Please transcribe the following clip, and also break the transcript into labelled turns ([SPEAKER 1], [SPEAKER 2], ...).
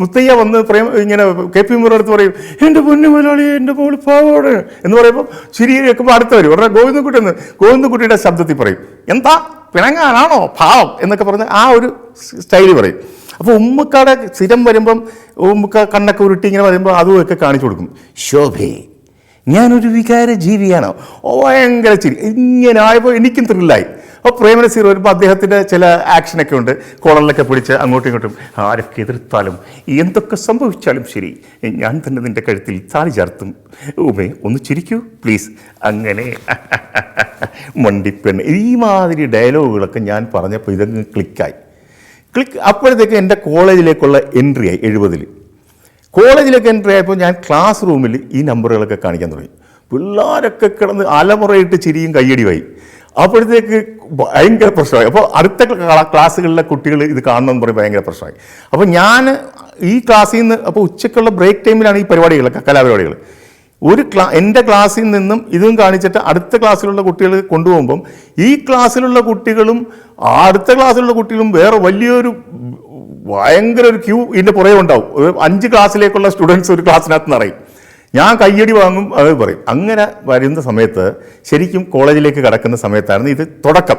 [SPEAKER 1] മുത്തയ്യ വന്ന് പ്രേം ഇങ്ങനെ K P മുറ അടുത്ത് പറയും എന്റെ പൊന്നു മുതലാളി എന്റെ മോൾ പാവോട് എന്ന് പറയുമ്പോൾ ചിരി വെക്കുമ്പോൾ അടുത്ത് വരും. ഉടനെ ഗോവിന്ദൻകുട്ടി എന്ന് ഗോവിന്ദൻകുട്ടിയുടെ ശബ്ദത്തിൽ പറയും എന്താ പിണങ്ങാനാണോ പാവം? എന്നൊക്കെ പറഞ്ഞ് ആ ഒരു സ്റ്റൈലിൽ പറയും. അപ്പോൾ ഉമ്മക്കാടെ സ്ഥിരം വരുമ്പം ഉമ്മക്ക കണ്ണൊക്കെ ഉരുട്ടി ഇങ്ങനെ വരുമ്പോൾ അതുമൊക്കെ കാണിച്ചു കൊടുക്കും. ശോഭേ ഞാനൊരു വികാര ജീവിയാണോ ഭയങ്കര ചിരി. ഇങ്ങനെ ആയപ്പോൾ എനിക്കും ത്രില്ലായി അപ്പോൾ പ്രേമനസീർ വരുമ്പോൾ അദ്ദേഹത്തിന്റെ ചില ആക്ഷനൊക്കെ ഉണ്ട്. കോളറിലൊക്കെ പിടിച്ച് അങ്ങോട്ടും ഇങ്ങോട്ടും ആരൊക്കെ എതിർത്താലും എന്തൊക്കെ സംഭവിച്ചാലും ശരി ഞാൻ തന്നെ നിന്റെ കഴുത്തിൽ താലി ചേർത്തും. ഉമേ ഒന്ന് ചിരിക്കൂ പ്ലീസ് അങ്ങനെ മണ്ടിപ്പെണ്ണ്. ഈ മാതിരി ഡയലോഗുകളൊക്കെ ഞാൻ പറഞ്ഞപ്പോൾ ഇതങ്ങ് ക്ലിക്കായി. ക്ലിക്ക് അപ്പോഴത്തേക്ക് എന്റെ കോളേജിലേക്കുള്ള എൻട്രി ആയി എഴുപതിൽ കോളേജിലേക്ക് എൻട്രി ആയപ്പോൾ ഞാൻ ക്ലാസ് റൂമിൽ ഈ നമ്പറുകളൊക്കെ കാണിക്കാൻ തുടങ്ങി. പിള്ളേരൊക്കെ കിടന്ന് അലമുറയിട്ട് ചിരിയും കയ്യടിയായി അപ്പോഴത്തേക്ക് ഭയങ്കര പ്രശ്നമായി. അപ്പോൾ അടുത്ത ക്ലാസ്സുകളിലെ കുട്ടികൾ ഇത് കാണണമെന്ന് പറയും ഭയങ്കര പ്രശ്നമായി. അപ്പോൾ ഞാൻ ഈ ക്ലാസ്സിൽ നിന്ന് അപ്പോൾ ഉച്ചയ്ക്കുള്ള ബ്രേക്ക് ടൈമിലാണ് ഈ പരിപാടികൾ കലാപരിപാടികൾ. ഒരു ക്ലാ എന്റെ ക്ലാസ്സിൽ നിന്നും ഇതും കാണിച്ചിട്ട് അടുത്ത ക്ലാസ്സിലുള്ള കുട്ടികൾ കൊണ്ടുപോകുമ്പം ഈ ക്ലാസ്സിലുള്ള കുട്ടികളും അടുത്ത ക്ലാസ്സിലുള്ള കുട്ടികളും വേറെ വലിയൊരു ഭയങ്കര ഒരു ക്യൂ ഇതിന്റെ പുറകെ ഉണ്ടാവും. അഞ്ച് ക്ലാസ്സിലേക്കുള്ള സ്റ്റുഡൻസ് ഒരു ക്ലാസ്സിനകത്ത് നിറയും. ഞാൻ കയ്യടി വാങ്ങും അത് പറയും. അങ്ങനെ വരുന്ന സമയത്ത് ശരിക്കും കോളേജിലേക്ക് കടക്കുന്ന സമയത്തായിരുന്നു ഇത് തുടക്കം.